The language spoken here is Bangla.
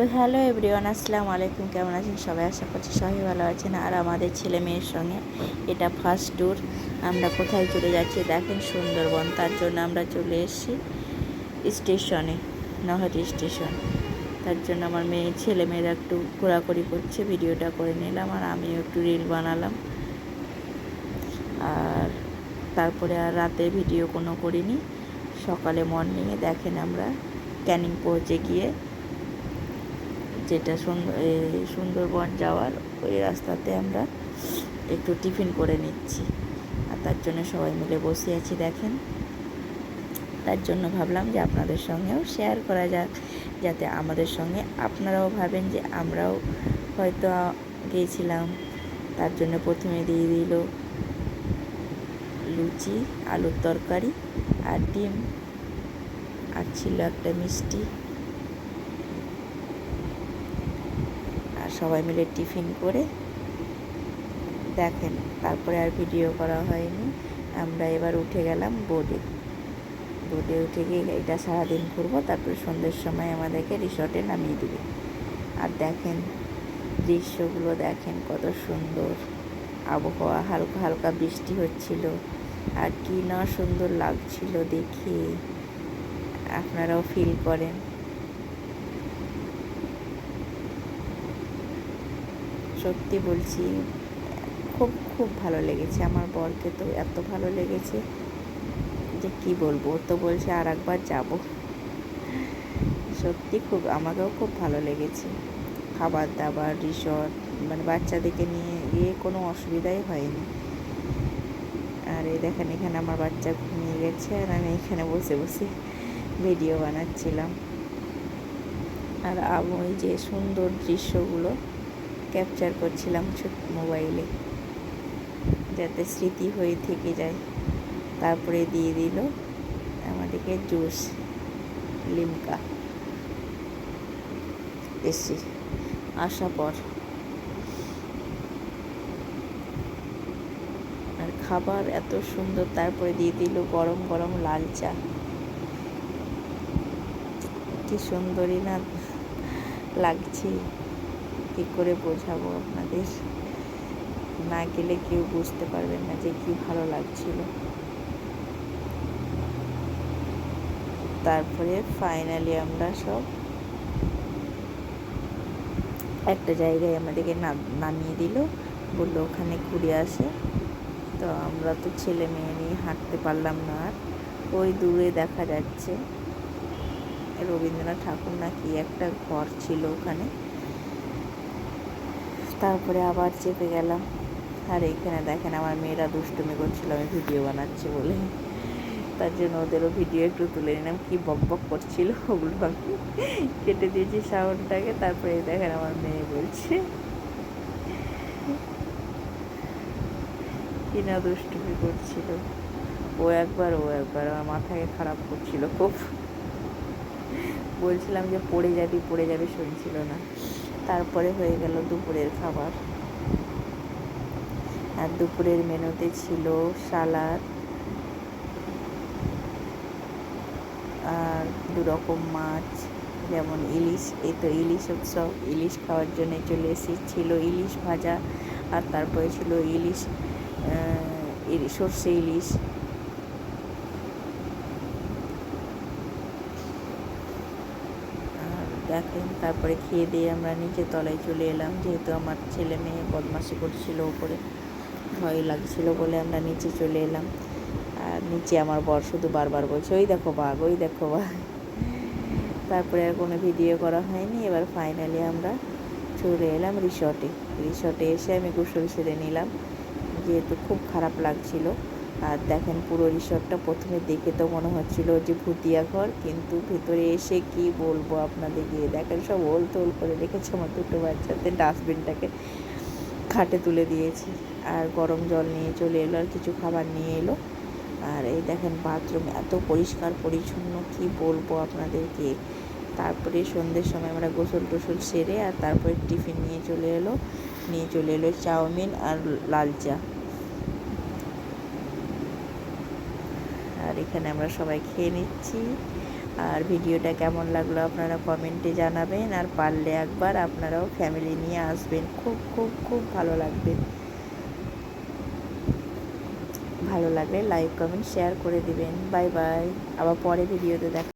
তো হ্যালো এভরিওয়ান, আসসালামু আলাইকুম। কেমন আছেন? সবাই আশা করছি সবাই ভালো আছেন। আর আমাদের ছেলে মেয়ের সঙ্গে এটা ফার্স্ট ট্যুর আমরা কোথায় চলে যাচ্ছি দেখেন সুন্দরবন। তার জন্য আমরা চলে এসেছি স্টেশনে নহাটি স্টেশন। তার জন্য আমার মেয়ে, ছেলে মেয়েরা একটু ঘোরাঘুরি করছে। ভিডিওটা করে নিলাম আর আমিও একটু রিল বানালাম। আর তারপরে আর রাতে ভিডিও কোনো করিনি। সকালে মর্নিংয়ে দেখেন আমরা ক্যানিং পৌঁছে গিয়ে যেটা সুন্দরবন যাওয়ার ওই রাস্তাতে আমরা একটু টিফিন করে নিচ্ছি। আর তার জন্য সবাই মিলে বসে আছি, দেখেন। তার জন্য ভাবলাম যে আপনাদের সঙ্গেও শেয়ার করা যাক, যাতে আমাদের সঙ্গে আপনারাও ভাবেন যে আমরাও হয়তো গিয়েছিলাম তার জন্য প্রথমে দিয়ে দিল লুচি, আলুর তরকারি আর ডিম। আর ছিল একটা মিষ্টি। আর সবাই মিলে টিফিন করে দেখেন, তারপরে আর ভিডিও করা হয়নি। আমরা এবার উঠে গেলাম বোর্ডে বোর্ডে উঠে গিয়ে এটা সারাদিন ঘুরবো, তারপরে সন্ধ্যের সময় আমাদেরকে রিসর্টে নামিয়ে দেবে। আর দেখেন, দৃশ্যগুলো দেখেন কত সুন্দর। আবহাওয়া হালকা হালকা বৃষ্টি হচ্ছিল। আর কি না সুন্দর লাগছিল দেখে। আপনারাও ফিল করেন। সত্যি বলছি, খুব খুব ভালো লেগেছে আমার বরকে তো, এত ভালো লেগেছে যে কি বলব তো বলছে আর একবার যাব। সত্যি খুব, আমাকেও খুব ভালো লেগেছে। খাবার দাবার রিসর্ট মানে বাচ্চাদেরকে নিয়ে গিয়ে কোনো অসুবিধাই হয়নি। আর এই দেখেন, এখানে আমার বাচ্চা ঘুমিয়ে গেছে আর আমি এখানে বসে বসে ভিডিও বানাচ্ছিলাম। আর ওই যে সুন্দর দৃশ্যগুলো ক্যাপচার করছিলাম ছোট মোবাইলে যাতে স্মৃতি হয়ে থেকে যায়। তারপরে দিয়ে দিল আমাদেরকে জুস, লিমকা। এসি আসার পর। আর খাবার এত সুন্দর, তারপরে দিয়ে দিল গরম গরম লাল চা। কি সুন্দরই না লাগছে। কী করে বোঝাবো আপনাদের। না গেলে কেউ বুঝতে পারবেন না যে কি ভালো লাগছিল। তারপরে ফাইনালি আমরা সব একটা জায়গায় আমাদেরকে নামিয়ে দিল। বলল, ওখানে ঘুরে আসে। তো আমরা তো ছেলে মেয়ে নিয়ে হাঁটতে পারলাম না আর। ওই দূরে দেখা যাচ্ছে। রবীন্দ্রনাথ ঠাকুর নাকি একটা ঘর ছিল ওখানে। তারপরে আবার চেপে গেলাম। আর এইখানে দেখেন আমার মেয়েরা দুষ্টুমি করছিল, আমি ভিডিও বানাচ্ছি বলে। তার জন্য ওদেরও ভিডিও একটু তুলে নিলাম, কি বক বক করছিল ওগুলো আমি কেটে দিয়েছি সাউন্ডটাকে তারপরে দেখেন আমার মেয়ে বলছে কিনা দুষ্টুমি করছিল। ও একবার ও একবার, আমার মাথাকে খারাপ করছিল খুব। বলছিলাম যে পড়ে যাবি পড়ে যাবি, শুনছিল না। তারপরে হয়ে গেল দুপুরের খাবার। আর দুপুরের মেনুতে ছিল সালাদ আর দু রকম মাছ, যেমন ইলিশ, এই তো ইলিশ উৎসব। ইলিশ খাওয়ার জন্য চলে এসেছিল ইলিশ ভাজা আর তারপরে ছিল ইলিশ সর্ষে ইলিশ। দেখেন। তারপরে খেয়ে দিয়ে আমরা নিচে তলায় চলে এলাম। যেহেতু আমার ছেলে মেয়ে বদমাসি করছিল ওপরে ভয় লাগছিল বলে আমরা নিচে চলে এলাম। আর নিচে আমার বর শুধু বারবার বলছে, ওই দেখো বাঘ, ওই দেখো বাঘ। তারপরে আর কোনো ভিডিও করা হয়নি। এবার ফাইনালি আমরা চলে এলাম রিসর্টে রিসর্টে এসে আমি গোসল সেরে নিলাম। যেহেতু খুব খারাপ লাগছিল আর দেখেন পুরো রিসর্টটা প্রথমে দেখে তো মনে হচ্ছিল যে ভুতিয়া ঘর, কিন্তু ভেতরে এসে কি বলব আপনাদের গিয়ে? দেখেন সব ওল তোল করে রেখেছে আমার দুটো বাচ্চাতে, ডাস্টবিনটাকে খাটে তুলে দিয়েছি। আর গরম জল নিয়ে চলে এলো আর কিছু খাবার নিয়ে এলো। আর এই দেখেন বাথরুম এত পরিষ্কার পরিচ্ছন্ন, কি বলব আপনাদেরকে তারপরে সন্ধ্যের সময় আমরা গোসল টোসল সেরে আর তারপরে টিফিন নিয়ে চলে এলো। নিয়ে চলে এলো চাউমিন আর লাল চা। আর এখানে আমরা সবাই খেয়ে নিচ্ছি। আর ভিডিওটা কেমন লাগল আপনারা কমেন্টে জানাবেন। আর পারলে একবার আপনারাও ফ্যামিলি নিয়ে আসবেন। খুব খুব খুব ভালো লাগবে। ভালো লাগলে লাইক কমেন্ট শেয়ার করে দিবেন। বাই বাই আবার পরে ভিডিওতে দেখা